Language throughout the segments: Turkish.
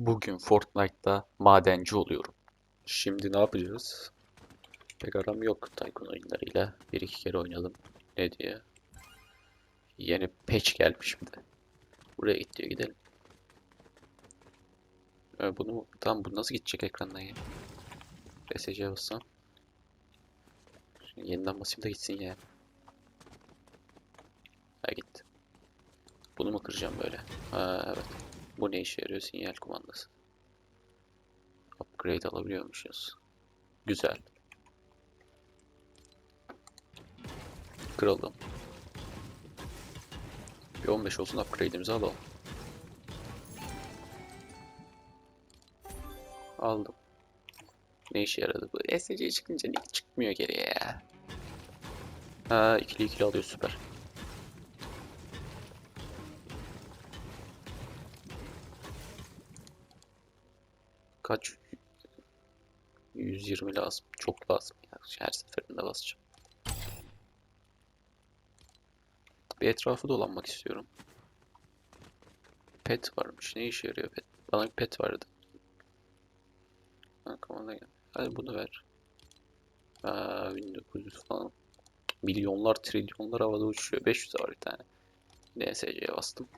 Bugün Fortnite'da madenci oluyorum. Şimdi ne yapacağız? Pek aram yok Tycoon oyunlarıyla. Bir iki kere oynadım. Ne diye? Yeni patch gelmiş bir de. Buraya git diyor gidelim. Ee, bunu mu? Tamam bu nasıl gidecek ekrandan ya? RSC'ye bassam. Şimdi yeniden basayım da gitsin ya. Ha gitti. Bunu mu kıracağım böyle? Ha evet. Bu ne işe yarıyor? Sinyal kumandası. Upgrade alabiliyormuşuz. Güzel. Kıralım. Bir 15 olsun upgrade'imizi alalım. Aldım. Ne işe yaradı bu? SC çıkınca niye çıkmıyor geriye ya? Ha ikili ikili alıyor süper. Kaç? 120 lazım. Çok lazım. Her seferinde basacağım. Bir etrafı dolanmak istiyorum. Pet varmış. Ne işe yarıyor pet? Bana bir pet vardı. Komanda gel. Hadi bunu ver. Aa, 1900 falan. Milyonlar, trilyonlar havada uçuyor. 500 var bir tane. DSC'ye bastım.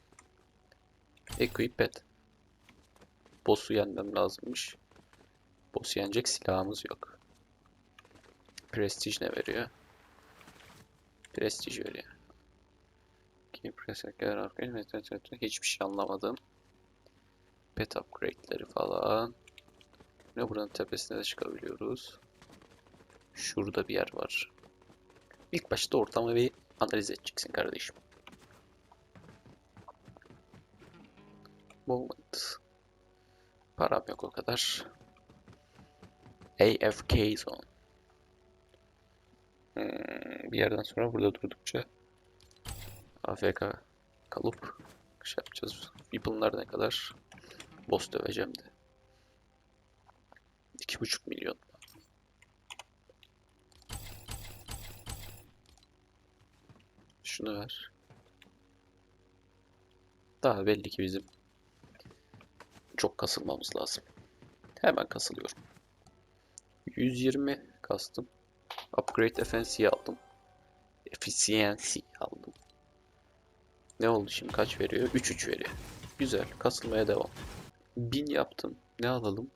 Equip pet. Boss'u yenmem lazımmış. Boss'u yenecek silahımız yok. Prestige ne veriyor? Prestige veriyor. Ki presekler arkadaşlar hiçbir şey anlamadım. Pet upgrade'leri falan. Ne buranın tepesine de çıkabiliyoruz. Şurada bir yer var. İlk başta ortamı bir analiz edeceksin kardeşim. Moment. Param yok o kadar. AFK zone. Hmm, bir yerden sonra burada durdukça AFK kalıp şey yapacağız. People'lar ne kadar? Boss döveceğim de. 2,5 milyon. Şunu ver. Daha belli ki bizim çok kasılmamız lazım. Hemen kasılıyorum. 120 kastım. Upgrade Efficiency aldım. Efficiency aldım. Ne oldu şimdi? Kaç veriyor? 3-3 veriyor. Güzel. Kasılmaya devam. 1000 yaptım. Ne alalım?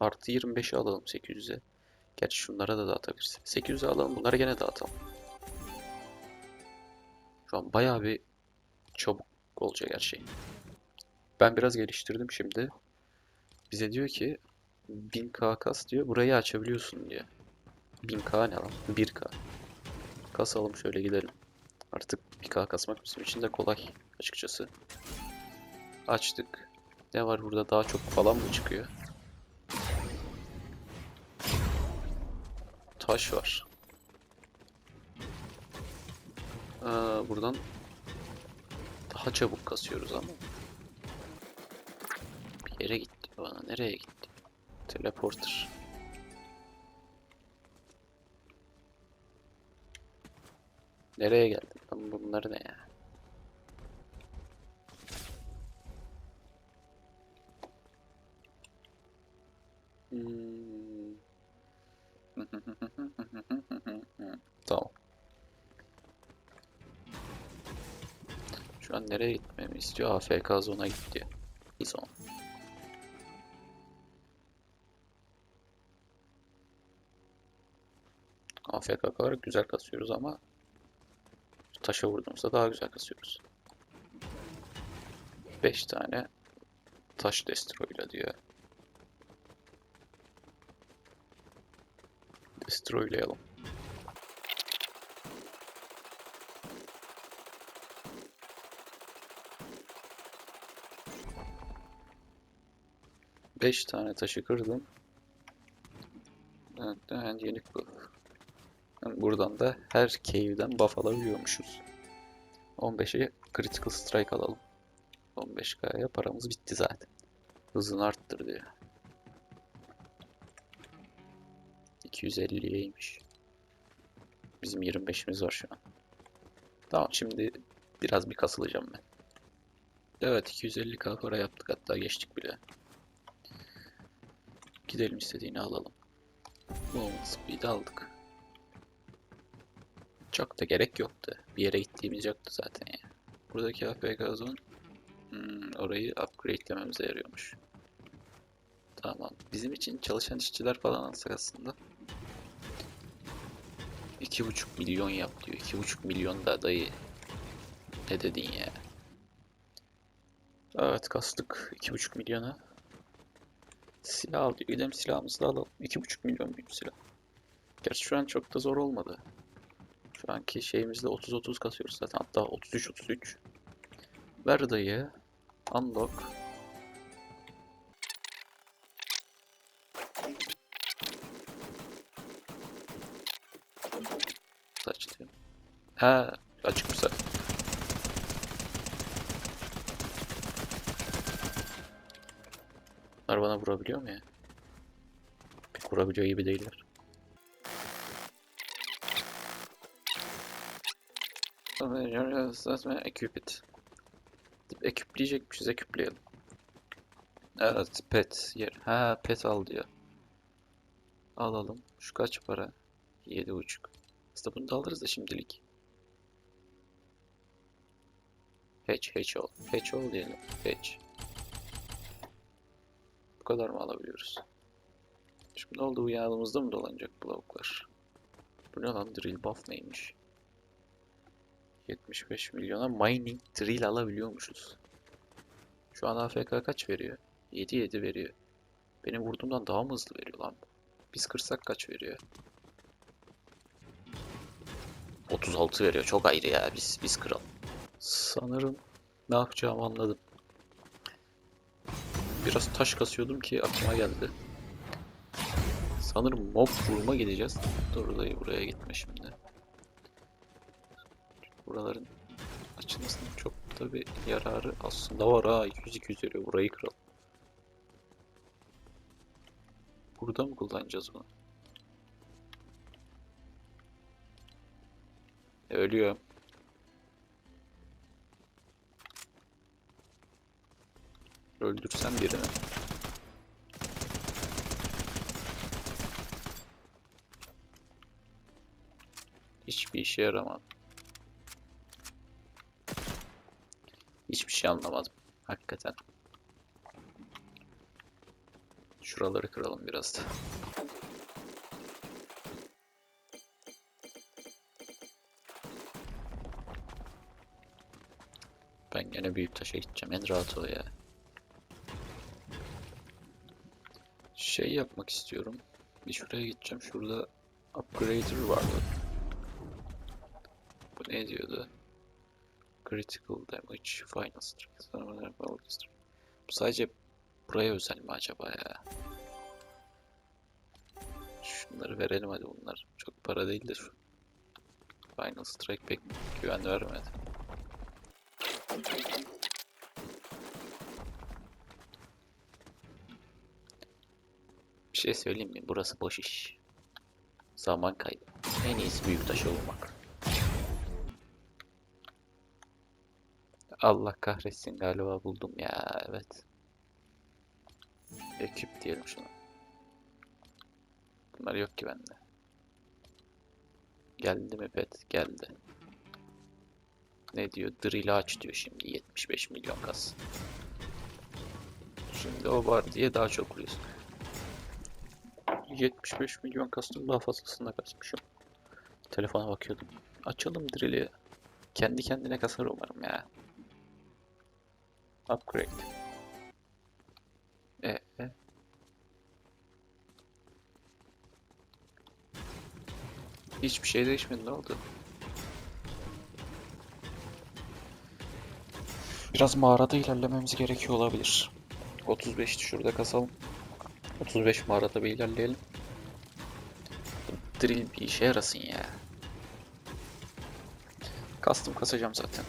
Artı 25'i alalım 800'e. Gerçi şunlara da dağıtabiliriz. 800'e alalım. Bunları gene dağıtalım. Şu an bayağı bir çabuk olacak her şey. Ben biraz geliştirdim şimdi. Bize diyor ki 1000k kas diyor. Burayı açabiliyorsun diyor. 1000k ne lan? 1k. Kasalım şöyle gidelim. Artık 1k kasmak bizim için de kolay açıkçası. Açtık. Ne var burada daha çok falan mı çıkıyor? Taş var. Aa, buradan daha çabuk kasıyoruz ama. Yere gitti bana. Nereye gitti? Teleporter. Nereye geldim? Lan bunlar ne ya? Tamam. Şu an nereye gitmemi istiyor? AFK zona git diyor. Zon. AFK olarak güzel kasıyoruz ama taşa vurduğumuzda daha güzel kasıyoruz. 5 tane taş destroyla diyor. Destroylayalım. Beş tane taşı kırdım. Evet, yenik bu. Buradan da her cave'den buff alabiliyormuşuz. 15'e critical strike alalım. 15k'ya paramız bitti zaten. Hızını arttır diyor. 250'yeymiş. Bizim 25'imiz var şu an. Tamam şimdi biraz bir kasılacağım ben. Evet 250k para yaptık hatta geçtik bile. Gidelim istediğini alalım. Movement speed aldık. Çok da gerek yoktu. Bir yere gittiğimiz yoktu zaten ya. Buradaki AFK zone hmm, orayı upgrade'lememize yarıyormuş. Tamam. Bizim için çalışan işçiler falan alsak aslında. 2,5 milyon yap diyor. 2,5 milyon da dayı. Ne dedin ya? Evet kastık 2,5 milyona. Silah al diyor. Gidelim silahımızı da alalım. 2,5 milyon büyük silah. Gerçi şu an çok da zor olmadı. Şu anki şeyimizde 30-30 kasıyoruz zaten. Hatta 33-33. Ver dayı. Unlock. Açtı. Ha, açık mı zaten? Bunlar bana vurabiliyor mu ya? Pek vurabiliyor gibi değiller. Equip it. Eküpleyecekmişiz, eküpleyelim. Evet, pet yer. Ha, pet al diyor. Alalım. Şu kaç para? 7.5. Aslında bunu da alırız da şimdilik. Hatch, hatch ol. Hatch ol diyelim. Hatch. Bu kadar mı alabiliyoruz? Şimdi ne oldu? Bu mı dolanacak bu lavuklar? Bu ne lan? Drill buff neymiş? 75 milyona mining drill alabiliyormuşuz. Şu an AFK kaç veriyor? 7-7 veriyor. Benim vurduğumdan daha mı hızlı veriyor lan? Biz kırsak kaç veriyor? 36 veriyor. Çok ayrı ya. Biz biz kıralım. Sanırım ne yapacağımı anladım. Biraz taş kasıyordum ki aklıma geldi. Sanırım mob vurma gideceğiz. Dur buraya gitme şimdi. Buraların açılmasının çok da yararı aslında var ha. 200-200 veriyor. Burayı kıralım. Burada mı kullanacağız bunu? E, ölüyor. Öldürsem birini. Hiçbir işe yaramam. Hiçbir şey anlamadım. Hakikaten. Şuraları kıralım biraz da. Ben gene büyük taşa gideceğim. En rahat o ya. Şey yapmak istiyorum. Bir şuraya gideceğim. Şurada upgrader vardı. Bu ne diyordu? Critical damage, final strike. Bu sadece buraya özel mi acaba ya? Şunları verelim hadi bunlar. Çok para değildir. Final strike pek güven vermedi. Bir şey söyleyeyim mi? Burası boş iş. Zaman kaybı. En iyisi büyük taşa vurmak. Allah kahretsin galiba buldum ya evet. Ekip diyelim şuna. Bunlar yok ki bende. Geldi mi pet? Geldi. Ne diyor? Drill aç diyor şimdi 75 milyon kas. Şimdi o var diye daha çok vuruyorsun. 75 milyon kastım daha fazlasını da kasmışım. Telefona bakıyordum. Açalım drill'i. Kendi kendine kasar umarım ya. Upgrade. E, e. Hiçbir şey değişmedi ne oldu? Biraz mağarada ilerlememiz gerekiyor olabilir. 35'ti şurada kasalım. 35 mağarada bir ilerleyelim. Drill bir işe yarasın ya. Kastım kasacağım zaten.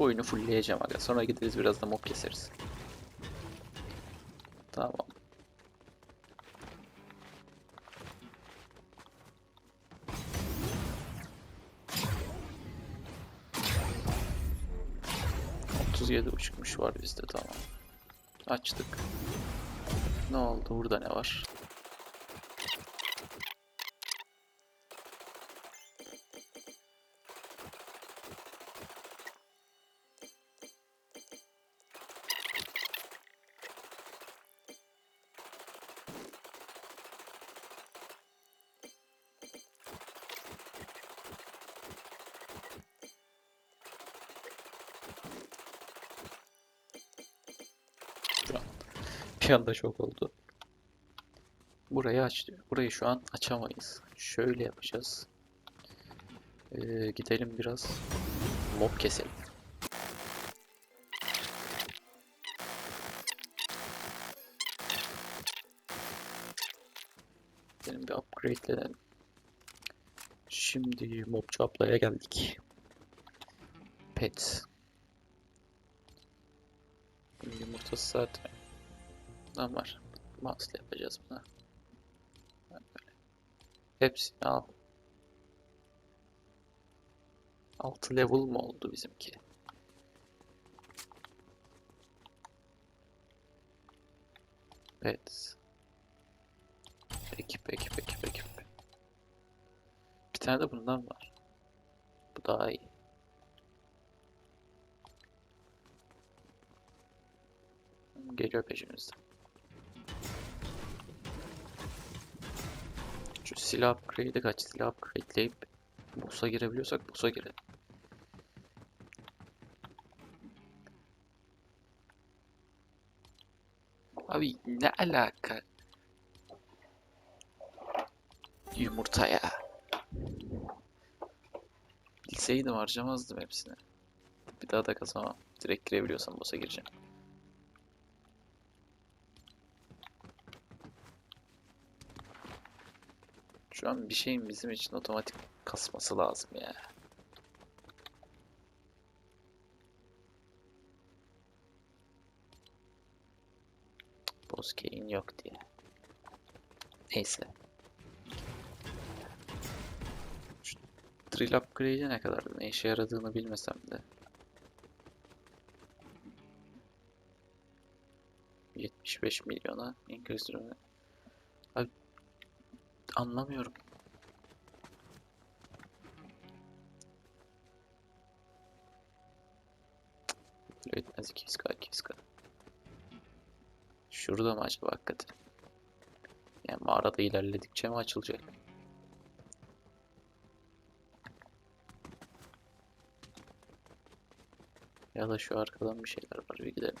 Bu oyunu fullleyeceğim aga. Sonra gideriz biraz da mob keseriz. Tamam. Yedi buçukmuş var bizde tamam. Açtık. Ne oldu? Burada ne var? Bir anda şok oldu. Burayı aç diyor. Burayı şu an açamayız. Şöyle yapacağız. Ee, gidelim biraz mob keselim. Gidelim bir upgrade'lenelim. Şimdi mobcu ablaya geldik. Pet. Yumurtası zaten ne var? Mouse'la yapacağız. Böyle. Hepsini al. 6 level mu oldu bizimki? Evet. Ekip, ekip, ekip, ekip. Bir tane de bundan var. Bu daha iyi. Geliyor peşimizden. Şu silah upgrade'i kaç silah upgrade'leyip boss'a girebiliyorsak boss'a girelim. Abi ne alaka? Yumurta ya. Bilseydim harcamazdım hepsini. Bir daha da kazamam. Direkt girebiliyorsam boss'a gireceğim. Şu an bir şeyin bizim için otomatik kasması lazım ya. Bozkey'in yok diye. Neyse. Şu drill upgrade'e ne kadar ne işe yaradığını bilmesem de. 75 milyona lirası. Abi anlamıyorum. Etmez 200k 200k. Şurada mı acaba hakikaten? Yani mağarada ilerledikçe mi açılacak? Ya da şu arkadan bir şeyler var bir gidelim.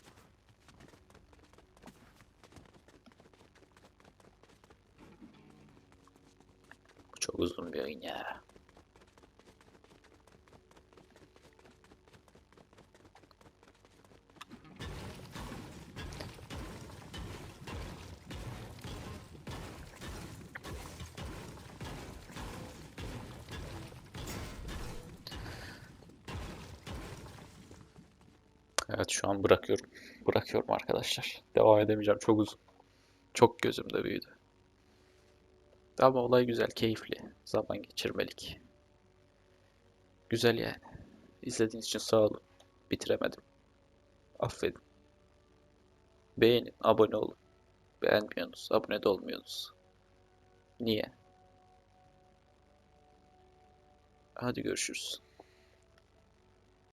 Çok uzun bir oyun ya. Evet şu an bırakıyorum. Bırakıyorum arkadaşlar. Devam edemeyeceğim. Çok uzun. Çok gözümde büyüdü. Ama olay güzel, keyifli. Zaman geçirmelik. Güzel yani. İzlediğiniz için sağ olun. Bitiremedim. Affedin. Beğenin, abone olun. Beğenmiyorsunuz, abone de olmuyorsunuz. Niye? Hadi görüşürüz.